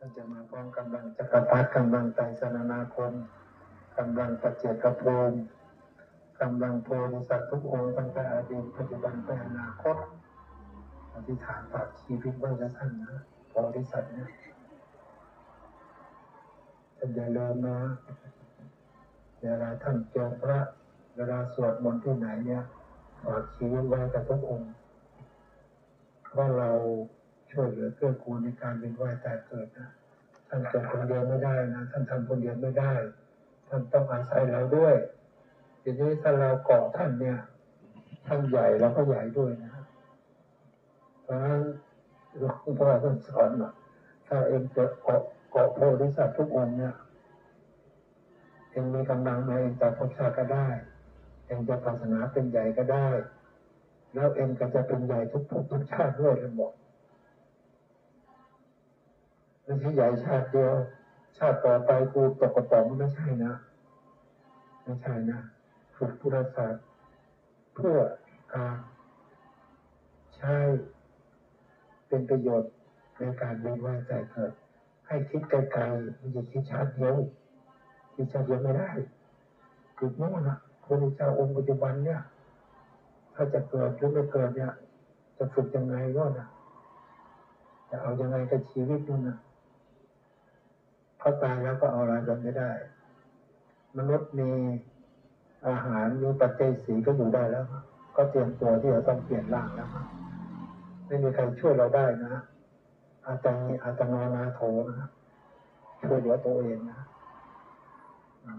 ท่านจะมาพร้อมกำลังจักรพรรดิกำลังไตรสนานาคมกำลังปัจเจกภูมิกำลังโพธิสัตว์ทุกองค์ตั้งแต่อดีตปัจจุบันไปอนาคตอธิษฐานฝากชีวิตไว้กับท่านนะโพธิสัตว์นี่ยท่านอย่าลืมนะเวลาท่านเจอพระเวลาสวดมนต์ที่ไหนเนี่ยฝากชีวิตไว้กับทุกองค์เพราเรา ช่วยเหลือเกื้อกูลในการเป็นว่ายตายเกิดนะท่านเกิดคนเดียวไม่ได้นะท่านทำคนเดียวไม่ได้ท่านต้องอาศัยเราด้วยทีนี้ถ้าเราเกาะท่านเนี่ยท่านใหญ่เราก็ใหญ่ด้วยนะเพราะฉะนั้นหลวงพ่อท่านสอนว่าถ้าเองจะเกาะเกาะโพธิสัตว์ทุกองเนี่ยเองมีกำลังมาเองจะพบชาก็ได้ เองจะศาสนาเป็นใหญ่ก็ได้ แล้วเองก็จะเป็นใหญ่ทุกภพทุกชาติด้วยท่านบอก ไม่ใช่ใหญ่ชาติเดียว ชาติต่อไปกูตกกระป๋องมันไม่ใช่นะ ไม่ใช่นะฝึกพุทธศาสตร์เพื่อการใช้เป็นประโยชน์ในการเรียนว่าใจเกิด ให้คิดไกลๆไม่ใช่คิดชาติเดียวคิดชาติเดียวไม่ได้คือโน่นนะพระพุทธเจ้าองค์ปัจจุบันเนี่ยถ้าจะเกิดหรือไม่เกิดเนี่ย จะฝึกยังไงก็นะจะเอายังไงกับชีวิตนู่นนะ เขาตายแล้วก็เอาอะไรกันไม่ได้ มนุษย์มีอาหารมีปัจจัยสีก็อยู่ได้แล้วครับก็เตรียมตัวที่จะต้องเปลี่ยนร่างแล้วครับไม่มีใครช่วยเราได้นะอาตมีอาตมานาโถนะครับช่วยเหลือตัวเองนะ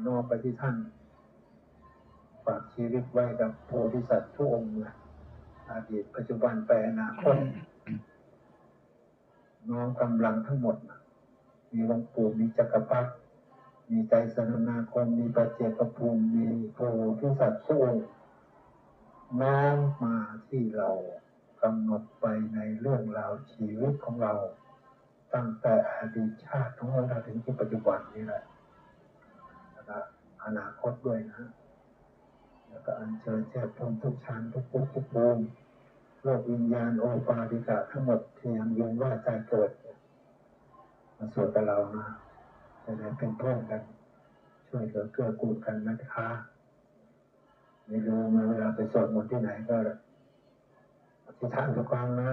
นอบไปที่ท่านฝากชีวิตไว้กับโพธิสัตว์ทุกองค์นะอดีตปัจจุบันไปอนาคตน้อมกำลังทั้งหมดนะ มีหลวงปู่มีจักรพรรดิมีใจสนนาคมมีปัจเจกภูมิมีโพธิสัตว์ทุกองน้อมมาที่เรากำหนดไปในเรื่องราวชีวิตของเรา ตั้งแต่อดีตชาติของเราถึงที่ปัจจุบันนี้แหละแล้วก็อนาคตด้วยนะ แล้วก็อัญเชิญแจ้พรมทุกชั้นทุกภพทุกภูมิโลกวิญญาณโอปาติกะทั้งหมดที่ยังเวียนว่ายตายเกิด มาสวดกับเรานะจะได้เป็นเพื่อนกันช่วยเหลือเกื้อกูลกันนะคะไม่รู้มาเวลาไปสวดมนต์ที่ไหนก็อธิษฐานทุกครั้งนะ